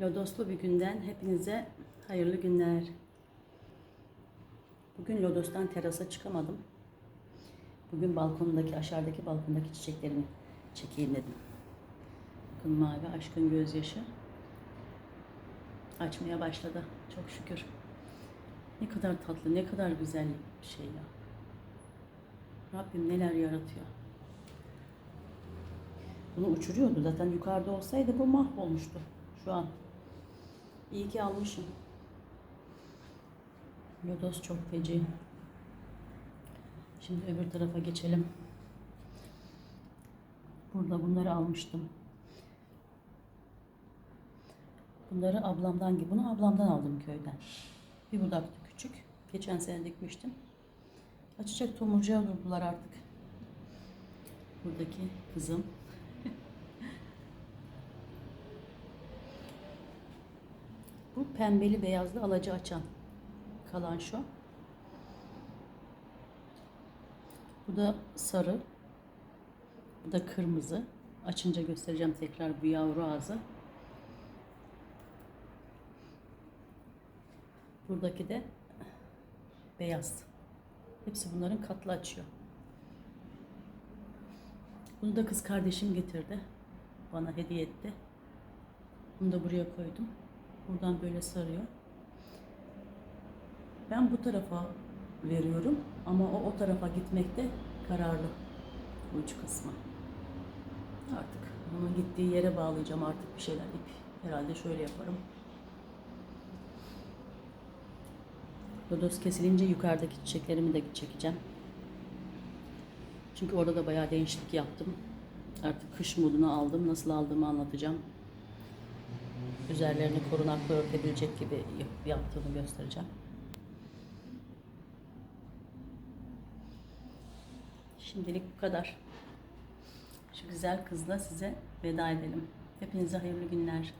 Lodoslu bir günden hepinize hayırlı günler. Bugün Lodos'tan terasa çıkamadım. Bugün balkondaki, aşağıdaki balkondaki çiçeklerimi çekeyim dedim. Bakın mavi aşkın gözyaşı açmaya başladı. Çok şükür. Ne kadar tatlı, ne kadar güzel bir şey ya. Rabbim neler yaratıyor. Bunu uçuruyordu zaten yukarıda olsaydı bu mahvolmuştu şu an. İyi ki almışım. Lodos çok feci. Şimdi öbür tarafa geçelim. Burada bunları almıştım. Bunları ablamdan gibi, bunu ablamdan aldım köyden. Bir budaktı küçük. Geçen sene dikmiştim. Açacak tomurcuğa durdular artık. Buradaki kızım. Bu pembeli beyazlı alacı açan kalan şu. Bu da sarı. Bu da kırmızı. Açınca göstereceğim tekrar bu yavru ağzı. Buradaki de beyaz. Hepsi bunların katlı açıyor. Bunu da kız kardeşim getirdi. Bana hediye etti. Bunu da buraya koydum. Buradan böyle sarıyor. Ben bu tarafa veriyorum ama o o tarafa gitmekte kararlı uç kısmı. Artık onun gittiği yere bağlayacağım artık bir şeyler ip. Herhalde şöyle yaparım. Lodos kesilince yukarıdaki çiçeklerimi de çekeceğim. Çünkü orada da bayağı değişiklik yaptım. Artık kış modunu aldım. Nasıl aldığımı anlatacağım. Üzerlerini korunaklı örtebilecek gibi yap- yaptığımı göstereceğim. Şimdilik bu kadar. Şu güzel kızla size veda edelim. Hepinize hayırlı günler.